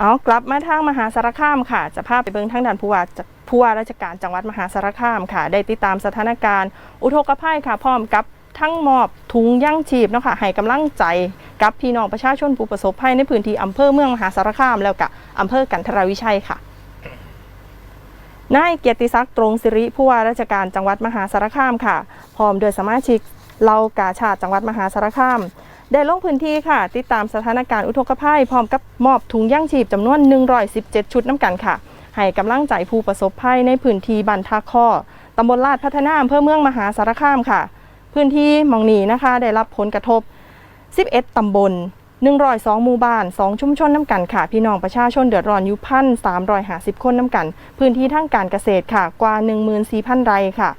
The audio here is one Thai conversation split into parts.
เอากลับมาทางมหาสารคามค่ะ จะพาไปเบิ่งทางด่านผู้ว่าผู้ว่าราชการจังหวัดมหาสารคามค่ะ ได้ติดตามสถานการณ์ อุทกภัยค่ะ พร้อมกับทั้งมอบถุงยั่งชีพเนาะค่ะให้กำลังใจกับพี่น้องประชาชนผู้ประสบภัยในพื้นที่อำเภอเมืองมหาสารคามแล้วก็อำเภอกันทรวิชัยค่ะนายเกียรติศักดิ์ตรงสิริผู้ว่าราชการจังหวัดมหาสารคามค่ะ พร้อมโดยสมาชิกเหล่ากาชาติจังหวัดมหาสารคาม ได้ลงพื้นที่ค่ะ ติดตามสถานการณ์อุทกภัย พร้อมกับมอบถุงย่างชีพจำนวน 117 ชุดน้ำกันค่ะ ให้กำลังใจผู้ประสบภัยในพื้นที่บันทาข้อตำบลลาดพัฒนาอำเภอเมืองมหาสารคามค่ะ พื้นที่มองนีนะคะ ได้รับผลกระทบ 11 ตำบล 102 หมู่บ้าน 2 ชุมชนน้ำกันค่ะ พี่น้องประชาชนเดือดร้อนอยู่พัน350คนน้ำกัน พื้นที่ทางการเกษตรค่ะ กว่า 14,000 ไร่ค่ะ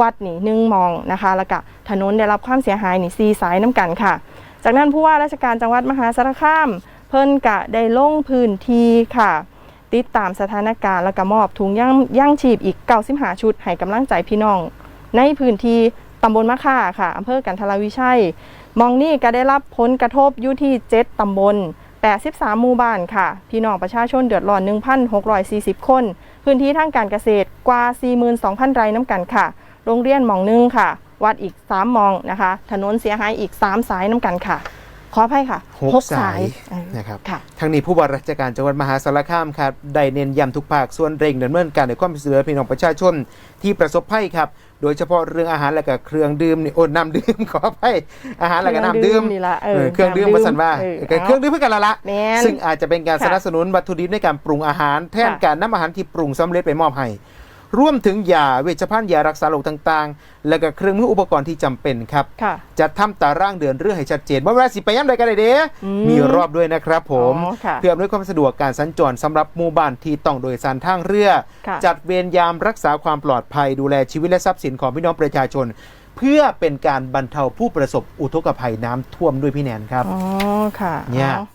วัดนี่หนึ่งมองนะคะ แล้วก็ถนนได้รับความเสียหายนี่ซีสายน้ำกันค่ะ จากนั้นผู้ว่าราชการจังหวัดมหาสารคามเพิ่นกะได้ลงพื้นที่ค่ะ ติดตามสถานการณ์แล้วก็มอบถุงย่างย่างชีพอีก95ชุดให้กำลังใจพี่น้อง ในพื้นที่ตำบลมะค่าค่ะอำเภอกันทรวิชัย มองนี่ก็ได้รับผลกระทบอยู่ที่7ตำบล 83 หมู่บ้านค่ะ พี่น้องประชาชนเดือดร้อน 1,640 คน พื้นที่ทางการเกษตรกว่า 42,000 ไร่น้ำกันค่ะ โรงเรียนหมองหนึงค่ะ วัดอีก3มองนะคะ ถนนเสียหายอีก3สายน้ำกันค่ะ ขออภัยค่ะหก6สายเออนะครับค่ะทางนี้ผู้ว่าราชการจังหวัดมหาสารคามครับได้เน้นย้ำทุกภาคส่วนเร่งดำเนินการในความช่วยเหลือพี่น้องประชาชนที่ประสบภัยครับโดยเฉพาะเรื่องอาหารและก็เครื่องดื่มนี่โอ้น้ำดื่มขออภัยอาหารและก็น้ำดื่มนี่ละเอเอออเครื่องดื่มน้ำมาสันว่าเออเครื่องดื่มเพื่อกันละละแม่นซึ่งอาจจะเป็นการค่ะสนับสนุนวัตถุดิบในการปรุงอาหารแทนค่ะการนำอาหารที่ปรุงสำเร็จไปมอบให้ รวมถึงยาเวชภัณฑ์ยารักษาโรคต่างๆ และก็เครื่องมืออุปกรณ์ที่จำเป็นครับ ค่ะจะทำตารางเดือนเรื่องให้ชัดเจนว่าเวลาสิไปย่ำใดกันเลยเด้อืมมีรอบด้วยนะครับผมอ๋อค่ะเพื่ออำนวยความสะดวกการสัญจรสำหรับหมู่บ้านที่ต้องโดยสารทางเรือ ค่ะ จัดเวรยามรักษาความปลอดภัยดูแลชีวิตและทรัพย์สินของพี่น้องประชาชน เพื่อเป็นการบรรเทาผู้ประสบอุทกภัยน้ำท่วมด้วยพี่แนนครับ อ๋อ ค่ะเนี่ย อ๋อ